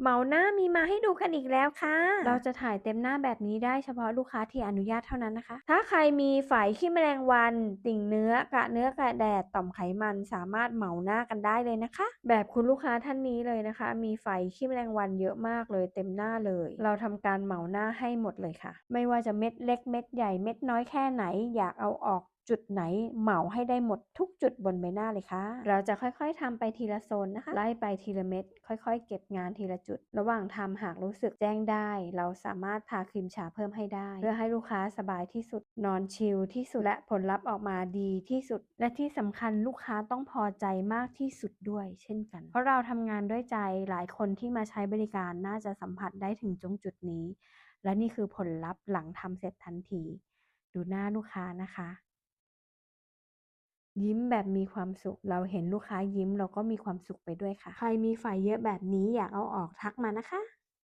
เหมาหน้ามีมาให้ดูกันอีกแล้วค่ะ เราจะถ่ายเต็มหน้าแบบนี้ได้เฉพาะลูกค้าที่อนุญาตเท่านั้นนะคะ ถ้าใครมีไฝขี้แมลงวัน ติ่งเนื้อกระเนื้อกระแดดต่อมไขมันสามารถเหมาหน้ากันได้เลยนะคะ แบบคุณลูกค้าท่านนี้เลยนะคะ มีไฝขี้แมลงวันเยอะมากเลยเต็มหน้าเลย เราทำการเหมาหน้าให้หมดเลยค่ะ ไม่ว่าจะเม็ดเล็กเม็ดใหญ่เม็ดน้อยแค่ไหน อยากเอาออก จุดไหนเหมาให้ได้หมดทุกจุดบนใบหน้าเลยค่ะ เราจะค่อยๆทำไปทีละโซนนะคะ ไล่ไปทีละเม็ด ค่อยๆ เก็บงานทีละจุด ระหว่างทำหากรู้สึกแจ้งได้ เราสามารถทาครีมฉาเพิ่มให้ได้ เพื่อให้ลูกค้าสบายที่สุด นอนชิลที่สุด และผลลัพธ์ออกมาดีที่สุด และที่สำคัญลูกค้าต้องพอใจมากที่สุดด้วย เช่นกัน เพราะเราทำงานด้วยใจ หลายคนที่มาใช้บริการน่าจะสัมผัสได้ถึงตรงจุดนี้ และนี่คือผลลัพธ์หลังทำเสร็จทันที ดูหน้าลูกค้านะคะ ยิ้มแบบมีความสุข เราเห็นลูกค้ายิ้มเราก็มีความสุขไปด้วยค่ะ ใครมีไฝเยอะแบบนี้อยากเอาออกทักมานะคะ